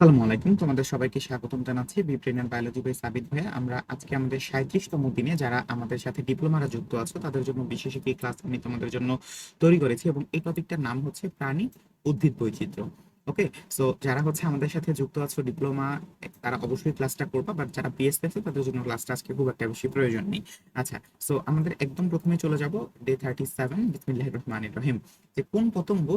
আসসালামু আলাইকুম। তোমাদের সবাইকে স্বাগতম জানাচ্ছি বিপ্রেনার বায়োলজি বাই সাবিত ভাইয়া। আমরা আজকে আমাদের সাঁত্রিশতম দিনে যারা আমাদের সাথে ডিপ্লোমারা যুক্ত আছো, তাদের জন্য বিশেষ একটি ক্লাস আমি তোমাদের জন্য তৈরি করেছি এবং এই টপিকটার নাম হচ্ছে প্রাণী উদ্ভিদ বৈচিত্র্য। ওকে সো যারা হচ্ছে আমাদের সাথে যুক্ত আছো ডিপ্লোমা তারা অবশ্যই ক্লাসটা করবা বাট যারা পিএসসি তাদের জন্য ক্লাসটা আজকে খুব একটা বেশি প্রয়োজন নেই। আচ্ছা সো আমাদের একদম প্রথমে চলে যাব ডে থার্টি সেভেন বিসমিল্লাহির রহমানির রহিম। যে কোন পতঙ্গ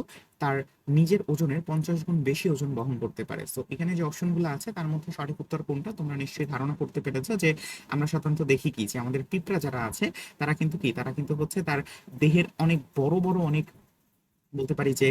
তার নিজের ওজনের পঞ্চাশ গুণ বেশি ওজন বহন করতে পারে? সো এখানে যে অপশনগুলো আছে, তার মধ্যে সঠিক উত্তর কোনটা? তোমরা নিশ্চয়ই ধারণা করতে পেরেছ যে আমরা সাধারণত দেখি কি, যে আমাদের পিঁপড়া যারা আছে, তারা কিন্তু কি? তারা কিন্তু হচ্ছে তার দেহের অনেক বড় বড় অনেক বলতে পারি যে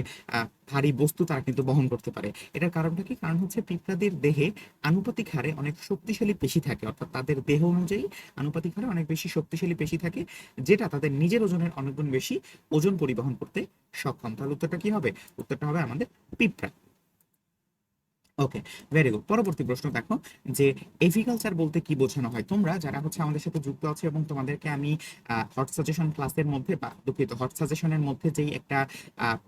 ভারী বস্তু তারা কিন্তু বহন করতে পারে। এটার কারণটা কি? কারণ হচ্ছে পিঁপড়াদের দেহে আনুপাতিক হারে অনেক শক্তিশালী পেশি থাকে। অর্থাৎ তাদের দেহ অনুযায়ী আনুপাতিক হারে অনেক বেশি শক্তিশালী পেশি থাকে, যেটা তাদের নিজের ওজনের অনেকগুণ বেশি ওজন পরিবহন করতে সক্ষম। তাহলে উত্তরটা কি হবে? উত্তরটা হবে আমাদের পিঁপড়া। ওকে ভেরি গুড পরবর্তী প্রশ্ন দেখো, যে এভিকালচার বলতে কি বোঝানো হয়? তোমরা যারা হচ্ছে আমাদের সাথে যুক্ত আছো এবং তোমাদেরকে আমি হট সাজেশন ক্লাসের মধ্যে বা দুঃখিত হট সাজেশনের মধ্যে যেই একটা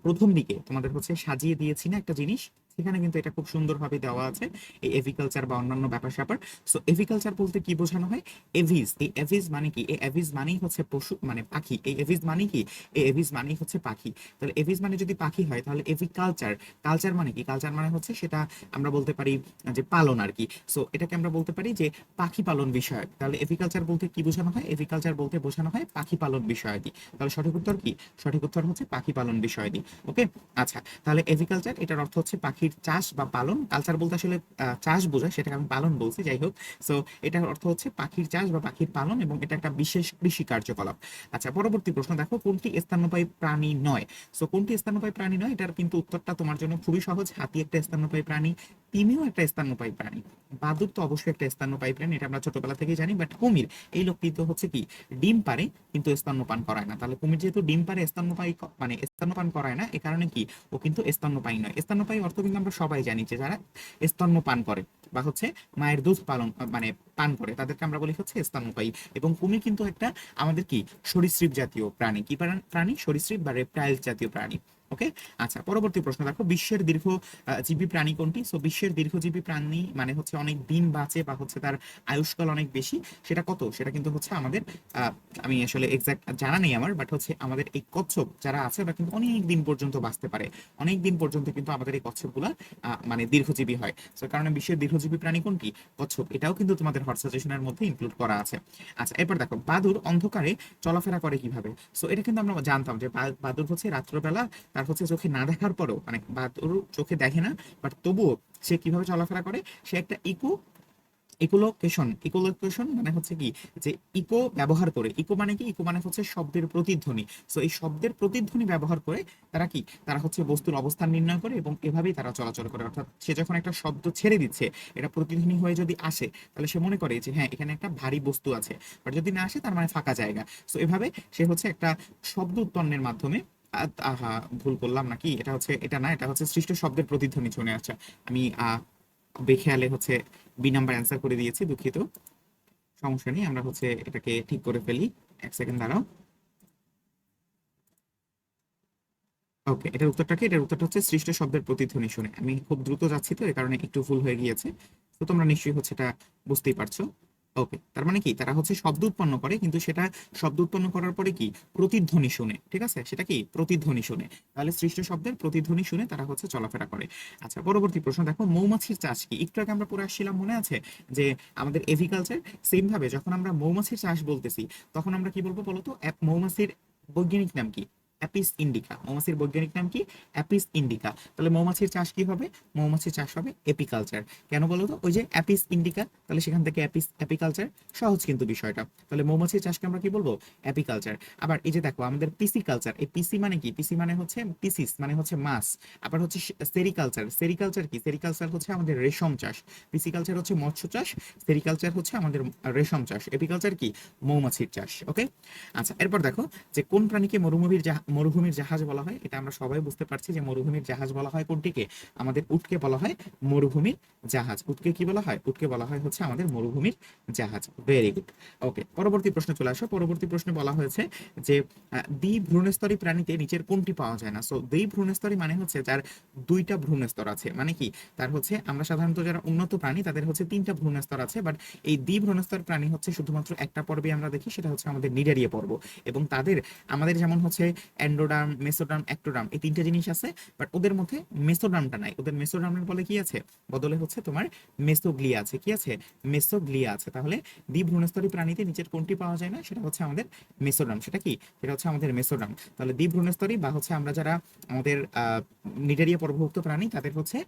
প্রথম দিকে তোমাদের হচ্ছে সাজিয়ে দিয়েছি না একটা জিনিস? সেখানে কিন্তু এটা খুব সুন্দরভাবে দেওয়া আছে, এই এভিকালচার বা অন্যান্য ব্যাপার স্যাপার সো এভিকালচার বলতে কি বোঝানো হয়? এভিস এই এভিস মানে কি? এই এভিস মানেই হচ্ছে পশু মানে পাখি। এই এভিস মানে কি? এই এভিস মানেই হচ্ছে পাখি। তাহলে এভিস মানে যদি পাখি হয়, তাহলে এভিকালচার কালচার মানে কি? কালচার মানে হচ্ছে সেটা আমরা বলতে পারি যে পালন আর কি। সো এটাকে আমরা বলতে পারি যে পাখি পালন বিষয়ক। তাহলে এভিকালচার বলতে কি বোঝানো হয়? এভিকালচার বলতে বোঝানো হয় পাখি পালন বিষয়াদি তাহলে সঠিক উত্তর কি? সঠিক উত্তর হচ্ছে পাখি পালন বিষয়াদি ওকে আচ্ছা তাহলে এভিকালচার এটার অর্থ হচ্ছে পাখির চাষ বা পালন কালচার বলতে আসলে চাষ বোঝায়, সেটাকে আমি পালন বলছি, যাই হোক। সো এটার অর্থ হচ্ছে পাখির চাষ বা পাখির পালন এবং এটা একটা বিশেষ কৃষি কার্যকলাপ। আচ্ছা পরবর্তী প্রশ্ন, দেখো, কোনটি স্তন্যপায়ী প্রাণী নয়? সো কোনটি স্তন্যপায়ী প্রাণী নয়? এটার কিন্তু উত্তরটা তোমার জন্য খুবই সহজ। হাতি একটা স্তন্যপায়ী প্রাণী, তিমিও একটা স্তন্যপায়ী প্রাণী। বাদুর তো অবশ্যই একটা স্তন্যপায়ী প্রাণী, এটা আমরা ছোটবেলা থেকেই জানি বাট কুমির, এই লোকটি তো হচ্ছে কি, ডিম পারে কিন্তু স্তন্যপান করায় না। তাহলে কুমির যেহেতু ডিম পারে স্তন্যপায়ী মানে স্তন্যপান করায় না, এ কারণে কি? ও কিন্তু স্তন্যপায়ী নয়। স্তন্যপায়ী অর্থ কিন্তু আমরা সবাই জানি যে যারা স্তন্যপান করে বা হচ্ছে মায়ের দুধ পালন মানে পান করে। তাদেরকে আমরা বলি হচ্ছে স্তন্যপায়ী। এবং কুমির কিন্তু একটা আমাদের কি? সরীসৃপ জাতীয় প্রাণী। কি প্রাণী? সরীসৃপ বা রেপ্টাইল জাতীয় প্রাণী। ওকে আচ্ছা পরবর্তী প্রশ্ন দেখো। বিশ্বের দীর্ঘ জীবী প্রাণী কোনটি? সো বিশ্বের দীর্ঘজীবী প্রাণী মানে হচ্ছে অনেক দিন বাঁচে বা হচ্ছে তার আয়ুষ্কাল অনেক বেশি। সেটা কত? সেটা কিন্তু হচ্ছে আমাদের আমি আসলে এক্সাক্ট জানা নেই আমার বাট হচ্ছে আমাদের এই কচ্ছপ যারা আছে ওরা কিন্তু অনেক দিন পর্যন্ত বাঁচতে পারে। অনেক দিন পর্যন্ত কিন্তু আমাদের এই কচ্ছপগুলা মানে দীর্ঘজীবী হয়। সো কারণে বিশ্বের দীর্ঘজীবী প্রাণী কোনটি? কচ্ছপ। এটাও কিন্তু তোমাদের হট সাজেশনের মধ্যে ইনক্লুড করা আছে। আচ্ছা এরপর দেখো, বাদুর অন্ধকারে চলাফেরা করে কীভাবে? সো এটা কিন্তু আমরা জানতাম যে বাদুর হচ্ছে রাত্রবেলা, তার হচ্ছে চোখে না দেখার পরেও মানে বাদুর চোখে দেখে না বাট তবুও সে কীভাবে চলাফেরা করে? সে একটা ইকো ইকোলোকেশন ইকোলোকেশন মানে হচ্ছে কি? যে ইকো ব্যবহার করে ইকো মানে কি? ইকো মানে হচ্ছে শব্দের প্রতিধ্বনি। সো এই শব্দের প্রতিধ্বনি ব্যবহার করে তারা কি? তারা হচ্ছে বস্তুর অবস্থান নির্ণয় করে এবং এভাবেই তারা চলাচল করে। অর্থাৎ সে যখন একটা শব্দ ছেড়ে দিচ্ছে, এটা প্রতিধ্বনি হয়ে যদি আসে, তাহলে সে মনে করে যে হ্যাঁ এখানে একটা ভারী বস্তু আছে। বাট যদি না আসে, তার মানে ফাঁকা জায়গা। সো এভাবে সে হচ্ছে একটা শব্দ উৎপন্নের মাধ্যমে, আহা ভুল করলাম নাকি? এটা হচ্ছে, এটা না, এটা হচ্ছে সৃষ্ট শব্দের প্রতিধ্বনি শুনে আসছে আমি বেখেয়ালে হচ্ছে বি নাম্বার অ্যান্সার করে দিয়েছি, দুঃখিত। সমস্যা নেই, আমরা হচ্ছে এটাকে ঠিক করে ফেলি। এক সেকেন্ড দাঁড়াও। ওকে এটার উত্তরটাকে এটার উত্তরটা হচ্ছে সৃষ্ট শব্দের প্রতিধ্বনি শুনে। আমি খুব দ্রুত যাচ্ছি তো এই কারণে একটু ভুল হয়ে গিয়েছে। তো তোমরা নিশ্চয়ই হচ্ছে এটা বুঝতেই পারছ। ওকে তার মানে কি? তারা হচ্ছে শব্দ উৎপন্ন করে, কিন্তু সেটা শব্দ উৎপন্ন করার পরে কি? প্রতিধ্বনি শুনে, ঠিক আছে? সেটা কি? প্রতিধ্বনি শুনে। তাহলে সৃষ্ট শব্দের প্রতিধ্বনি শুনে তারা হচ্ছে চলাফেরা করে। আচ্ছা পরবর্তী প্রশ্ন। দেখো, মৌমাছির চাষ কি? একটু আগে আমরা পড়ে আসছিলাম, মনে আছে? যে আমাদের এভিকালচার সেম ভাবে যখন আমরা মৌমাছির চাষ বলতেছি, তখন আমরা কি বলব বলতো? মৌমাছির বৈজ্ঞানিক নাম কি? অ্যাপিস ইন্ডিকা মৌমাছির বৈজ্ঞানিক নাম কি? অ্যাপিস ইন্ডিকা তাহলে মৌমাছির চাষ কি হবে? মৌমাছির চাষ হবে এপিকালচার কেন বলো তো? ওই যে অ্যাপিস ইন্ডিকা তাহলে সেখান থেকে অ্যাপিস অ্যাপিকালচার সহজ কিন্তু বিষয়টা। তাহলে মৌমাছির চাষকে আমরা কি বলব? অ্যাপিকালচার আবার এই যে দেখো, আমাদের পিসি কালচার এই পিসি মানে কি? পিসি মানে হচ্ছে পিসিস মানে হচ্ছে মাছ। আবার হচ্ছে সেরিকালচার সেরিকালচার কি? সেরিকালচার হচ্ছে আমাদের রেশম চাষ। পিসিকালচার হচ্ছে মৎস্য চাষ। সেরিকালচার হচ্ছে আমাদের রেশম চাষ। এপিকালচার কি? মৌমাছির চাষ ওকে আচ্ছা এরপর দেখো যে কোন প্রাণীকে মরুভূমির মরুভূমির জাহাজ বলা হয় এটা আমরা সবাই বুঝতে পারছি যে মরুভূমির জাহাজ বলা হয় কোনটিকে? আমাদের উটকে বলা হয় মরুভূমির জাহাজ। উটকে কি বলা হয়? উটকে বলা হয় হচ্ছে আমাদের মরুভূমির জাহাজ। ভেরি গুড ওকে পরবর্তী প্রশ্ন চলে আসো। পরবর্তী প্রশ্নে বলা হয়েছে যে আহ, দ্বি ভ্রূণস্তরী প্রাণীতে নিচের কোনটি পাওয়া যায় না? সো দ্বি ভ্রূণস্তরী মানে হচ্ছে যার দুইটা ভ্রূণস্তর আছে। মানে কি? তার হচ্ছে আমরা সাধারণত যারা উন্নত প্রাণী তাদের হচ্ছে তিনটা ভ্রূণস্তর আছে বাট এই দ্বি ভ্রূণস্তর প্রাণী হচ্ছে শুধুমাত্র একটা পর্বে আমরা দেখি সেটা হচ্ছে আমাদের নিডারিয়া পর্ব। এবং তাদের আমাদের যেমন হচ্ছে অ্যান্ডোডার্ম, মেসোডার্ম, অ্যাক্টোডার্ম এই তিনটা জিনিস আছে বাট ওদের মধ্যে মেসোডার্মটা নাই। ওদের মেসোডার্মের বলে কি আছে? বদলে হচ্ছে তোমার মেসোগ্লিয়া আছে। কি আছে? মেসোগ্লিয়া আছে। তাহলে দ্বিভ্রূণস্তরী প্রাণীতে নিচের কোনটি পাওয়া যায় না? সেটা হচ্ছে আমাদের মেসোডার্ম। সেটা কি? সেটা হচ্ছে আমাদের মেসোডার্ম। তাহলে দ্বিভ্রূণস্তরী বা হচ্ছে আমরা যারা আমাদের নিডারিয়া পর্বভুক্ত প্রাণী, তাদের হচ্ছে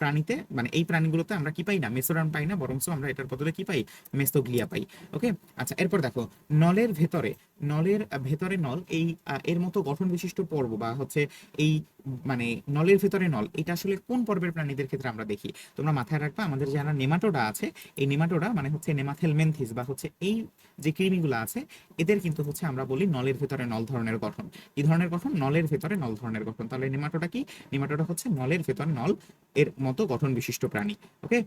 প্রাণীতে মানে এই প্রাণীগুলোতে আমরা কি পাই না? মেসোডার্ম পাই না, বরঞ্চ আমরা এটার বদলে কি পাই? মেসোগ্লিয়া পাই। ওকে? আচ্ছা এরপর দেখো, নলের ভেতরে নলের ভেতরে নল, এই এর মতো গঠন বিশিষ্ট পর্ব বা হচ্ছে এই মানে নলের ভেতরে নল, এটা আসলে কোন পর্বের প্রাণীদের ক্ষেত্রে আমরা দেখি? তোমরা মাথায় রাখবা, আমাদের যারা নেমাটোডা আছে, এই নেমাটোডা মানে হচ্ছে নেমাথেলমেন্থিস বা হচ্ছে এই যে কৃমিগুলো আছে, এদের কিন্তু হচ্ছে আমরা বলি নলের ভেতরে নল ধরনের গঠন। কি ধরনের গঠন নলের ভেতরে নল ধরনের গঠন। তাহলে নেমাটোডা কি? নেমাটোডা হচ্ছে নলের ভেতরে নল এর মতো গঠন বিশিষ্ট প্রাণী ওকে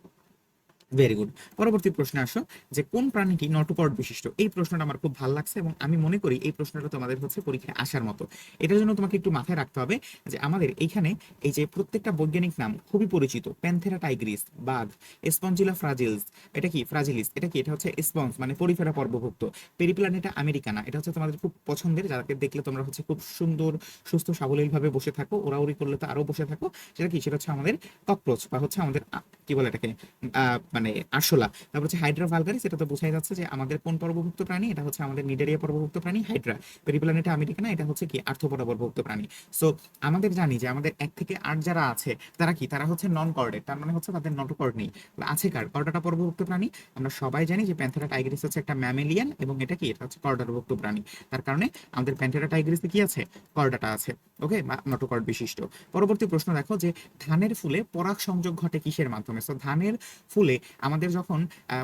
ভেরি গুড পরবর্তী প্রশ্নে আসো যে কোন প্রাণীটি নটুকর্ড বিশিষ্ট? এই প্রশ্নটা আমার খুব ভালো লাগছে এবং আমি মনে করি এই প্রশ্নটা তোমাদের হচ্ছে পরীক্ষায় আসার মতো। এটার জন্য তোমাকে একটু মাথায় রাখতে হবে যে আমাদের এইখানে এই যে প্রত্যেকটা বৈজ্ঞানিক নাম খুবই পরিচিত প্যান্থেরা টাইগ্রিস বাঘ স্পঞ্জিলা ফ্রাজিলস এটা কি? ফ্রাজিলিস এটা কি? এটা হচ্ছে স্পঞ্জ মানে পরিফেরা পর্বভুক্ত। পেরিপ্লানেটা আমেরিকানা এটা হচ্ছে তোমাদের খুব পছন্দের যাদেরকে দেখলে তোমরা হচ্ছে খুব সুন্দর সুস্থ সাবলীল ভাবে বসে থাকো ওরা ওরাউরি করলে তো আরও বসে থাকো। সেটা কি? সেটা হচ্ছে আমাদের ককরোচ বা হচ্ছে আমাদের কি বলে এটাকে? আহ, মানে আরশোলা। তারপর হচ্ছে হাইড্রা ভালগারিস এটা তো বোঝাই যাচ্ছে যে আমাদের কোন পর্বভুক্ত প্রাণী? এটা হচ্ছে আমাদের নিডারিয়া পর্বভুক্ত প্রাণী, হাইড্রা। পেরিপ্লানেটা আমেরিকানা এটা হচ্ছে কি আর্থপোডা পর্বভুক্ত প্রাণী। সো আমাদের জানি যে আমাদের এক থেকে আট যারা আছে, তারা কি? তারা হচ্ছে নন কর্ডেড তার মানে হচ্ছে তাদের নটোকর্ড নেই। আছে কার? কর্ডাটা পর্বভুক্ত প্রাণী? আমরা সবাই জানি যে প্যান্থেরা টাইগ্রিস হচ্ছে একটা ম্যামেলিয়ান এবং এটা কি? এটা হচ্ছে কর্ডারভুক্ত প্রাণী। তার কারণে আমাদের প্যান্থেরা টাইগ্রিসে কি আছে? কর্ডাটা আছে। ওকে নটোকর্ড বিশিষ্ট। পরবর্তী প্রশ্ন দেখো যে, ধানের ফুলে পরাগ সংযোগ ঘটে কিসের মাধ্যমে? সো ধানের ফুলে আমাদের যখন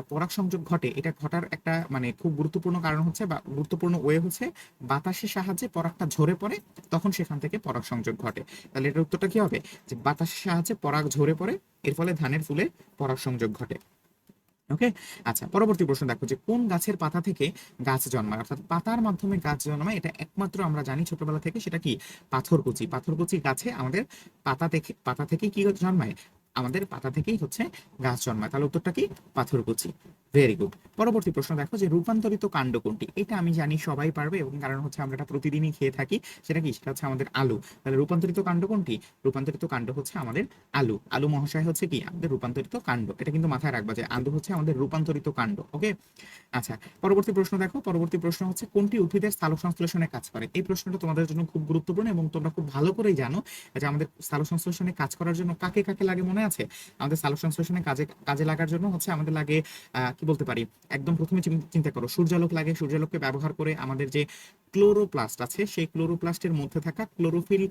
পরাগ সংযোগ ঘটে, এটা ঘটার একটা মানে খুব গুরুত্বপূর্ণ কারণ হচ্ছে বা গুরুত্বপূর্ণ ওয়ে হচ্ছে, বাতাসের সাহায্যে পরাগটা ঝরে পড়ে, তখন সেখান থেকে পরাগ সংযোগ ঘটে। তাহলে এটার উত্তরটা কি হবে? যে, বাতাসের সাহায্যে পরাগ ঝরে পড়ে, এর ফলে ধানের ফুলে পরাগ সংযোগ ঘটে। ওকে আচ্ছা পরবর্তী প্রশ্ন দেখো যে কোন গাছের পাতা থেকে গাছ জন্মায়? অর্থাৎ পাতার মাধ্যমে গাছ জন্মায়, এটা একমাত্র আমরা জানি ছোটবেলা থেকে, সেটা কি? পাথরকুচি। পাথরকুচি গাছে আমাদের পাতা থেকে পাতা থেকে কি জন্মায়? আমাদের পাতা থেকেই হচ্ছে গাছ জন্মায়। তাহলে উত্তরটা কি? পাথরকুচি। ভেরি গুড পরবর্তী প্রশ্ন দেখো যে রূপান্তরিত কাণ্ড কোনটি? এটা আমি জানি সবাই পারবে এবং কারণ হচ্ছে আমরা এটা প্রতিদিনই খেয়ে থাকি, সেটা কি? সেটা হচ্ছে আমাদের আলু। তাহলে রূপান্তরিত কাণ্ড কোনটি? রূপান্তরিত কাণ্ড হচ্ছে আমাদের আলু। আলু মহাশয় হচ্ছে কি? আমাদের রূপান্তরিত কাণ্ড। এটা কিন্তু মাথায় রাখবা যে আলু হচ্ছে আমাদের রূপান্তরিত কাণ্ড ওকে আচ্ছা পরবর্তী প্রশ্ন দেখো। পরবর্তী প্রশ্ন হচ্ছে কোনটি উদ্ভিদের সালোক সংশ্লেষণে কাজ করে? এই প্রশ্নটা তোমাদের জন্য খুব গুরুত্বপূর্ণ এবং তোমরা খুব ভালো করেই জানো যে আমাদের সালোক সংশ্লেষণে কাজ করার জন্য কাকে কাকে লাগে মনে আছে? আমাদের সালোক সংশ্লেষণে কাজে কাজে লাগার জন্য হচ্ছে আমাদের লাগে কি বলতে পারি? একদম প্রথমে চিন- চিন্তা করো, সূর্যালোক লাগে, সূর্যালোককে ব্যবহার করে আমাদের যে ক্লোরোপ্লাস্ট আছে, সেই ক্লোরোপ্লাস্টের মধ্যে থাকা ক্লোরোফিল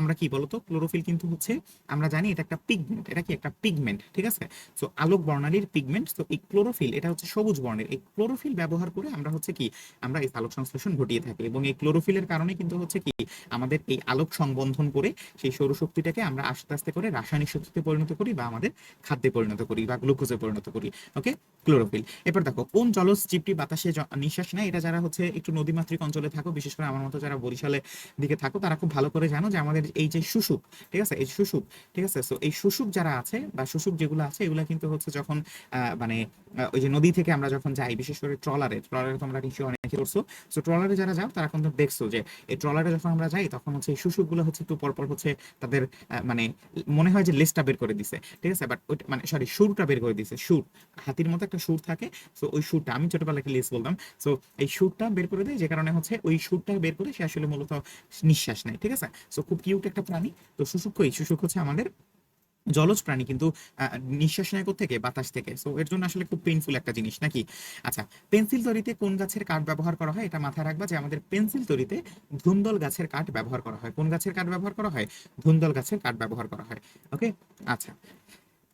আমরা কি বলতো? ক্লোরোফিল কিন্তু হচ্ছে, আমরা জানি এটা একটা পিগমেন্ট এটা কি একটা পিগমেন্ট ঠিক আছে? সো আলোক বর্ণালীর পিগমেন্ট তো এই ক্লোরোফিল এটা হচ্ছে সবুজ বর্ণের। এই ক্লোরোফিল ব্যবহার করে আমরা হচ্ছে কি, আমরা এই আলোক সংশ্লেষণ ঘটিয়ে থাকি এবং এই ক্লোরোফিলের কারণে কিন্তু হচ্ছে কি, আমাদের এই আলোক সংবন্ধন করে সেই সৌরশক্তিটাকে আমরা আস্তে আস্তে করে রাসায়নিক শক্তিতে পরিণত করি বা আমাদের খাদ্যে পরিণত করি বা গ্লুকোজে পরিণত করি ওকে ক্লোরোফিল এরপর দেখো, কোন জলজ জীবটি বাতাসে নিঃশ্বাস নেয়? এটা যারা হচ্ছে একটু নদীমাতৃক অঞ্চলে থাকো, বিশেষ করে আমার মতো যারা বরিশালের দিকে থাকো, তারা খুব ভালো করে জানো যে আমাদের এই যে শুশুক ঠিক আছে? এই শুশুক ঠিক আছে? সো এই শুশুক যারা আছে বা শুশুক যেগুলো আছে, এগুলো কিন্তু হচ্ছে যখন মানে ওই যে নদী থেকে আমরা যখন যাই, বিশেষ করে ট্রলারে ট্রলারে তোমরা নিশ্চয়ই অনেকে করছ সো ট্রলারে যারা যাও, তারা কিন্তু দেখছ যে, এই ট্রলারে যখন আমরা যাই, তখন হচ্ছে এই শুশুকগুলো হচ্ছে একটু পরপর হচ্ছে তাদের মানে মনে হয় যে লেজটা বের করে দিছে, ঠিক আছে? বাট ওইটা মানে সরি সুরটা বের করে দিছে, সুর। হাতির মতো একটা সুর থাকে। সো ওই সুরটা, আমি ছোটবেলায় একটা লেজ বলতাম। সো এই সুরটা বের করে দেয়, যে কারণে হচ্ছে ওই সুরটা বের করে সে আসলে মূলত নিঃশ্বাস নেয়, ঠিক আছে? সো খুব কিউট একটা প্রাণী। তো শুশুক কই শুশুক হচ্ছে আমাদের জলজ প্রাণী, কিন্তু নিঃশ্বাস নেয় থেকে বাতাস থেকে। সো এর জন্য আসলে খুব পেইনফুল একটা জিনিস, নাকি? আচ্ছা পেন্সিল তৈরিতে কোন গাছের কাঠ ব্যবহার করা হয়? এটা মাথায় রাখবা যে আমাদের পেন্সিল তৈরিতে ধুন্দল গাছের কাঠ ব্যবহার করা হয়। কোন গাছের কাঠ ব্যবহার করা হয়? ধুন্দল গাছের কাঠ ব্যবহার করা হয়। ওকে আচ্ছা।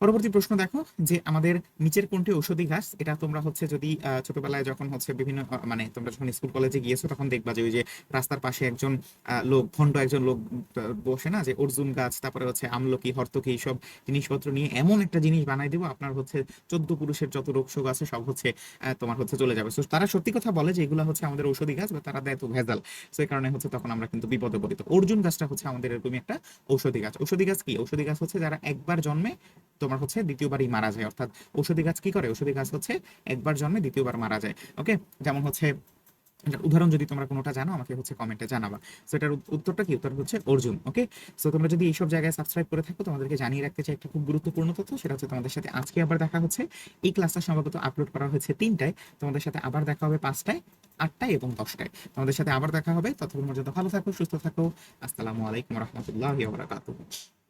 পরবর্তী প্রশ্ন দেখো, যে আমাদের নিচের কোনটি ঔষধি ঘাস? এটা তোমরা হচ্ছে যদি ছোটবেলায় যখন হচ্ছে বিভিন্ন মানে তোমরা যখন স্কুল, কলেজে গিয়েছো, তখন দেখবা যে ওই যে রাস্তার পাশে একজন লোক, ভণ্ড একজন লোক বসে না, যে অর্জুন গাছ, তারপরে হচ্ছে আমলকি, হর্তকি, এইসব জিনিসপত্র নিয়ে এমন একটা জিনিস বানাই দেবো, আপনার হচ্ছে চোদ্দ পুরুষের যত রোগ শোক আছে, সব হচ্ছে তোমার হচ্ছে চলে যাবে। তারা সত্যি কথা বলে যে এগুলো হচ্ছে আমাদের ঔষধি গাছ বা তারা দেয় তো ভেজাল। তো এই কারণে হচ্ছে তখন আমরা কিন্তু বিপদে পড়ি। তো অর্জুন গাছটা হচ্ছে আমাদের এরকমই একটা ঔষধি গাছ। ঔষধি গাছ কি? ঔষধি গাছ হচ্ছে যারা একবার জন্মে তোমার হচ্ছে দ্বিতীয়বারই মারা যায়। অর্থাৎ ঔষধি গাছ কি করে? ঔষধি গাছ হচ্ছে একবার জন্মে দ্বিতীয়বার মারা যায়। ওকে যেমন হচ্ছে উদাহরণ যদি তোমরা কোনোটা জানো, আমাকে হচ্ছে কমেন্টে জানাবা। সো এটার উত- উত্তরটা কি? উত্তর হচ্ছে অর্জুন ওকে সো তোমরা যদি এইসব জায়গায় সাবস্ক্রাইব করে থাকো, তোমাদেরকে জানিয়ে রাখতে চাই একটা খুব গুরুত্বপূর্ণ তথ্য, সেটা হচ্ছে তোমাদের সাথে আজকে আবার দেখা হচ্ছে। এই ক্লাসটা সম্ভবত আপলোড করা হয়েছে তিনটায়। তোমাদের সাথে আবার দেখা হবে পাঁচটায়, আটটায় এবং দশটায়। তোমাদের সাথে আবার দেখা হবে। ততক্ষণ পর্যন্ত ভালো থাকো, সুস্থ থাকো। আসসালামু আলাইকুম রহমতুল্লাহ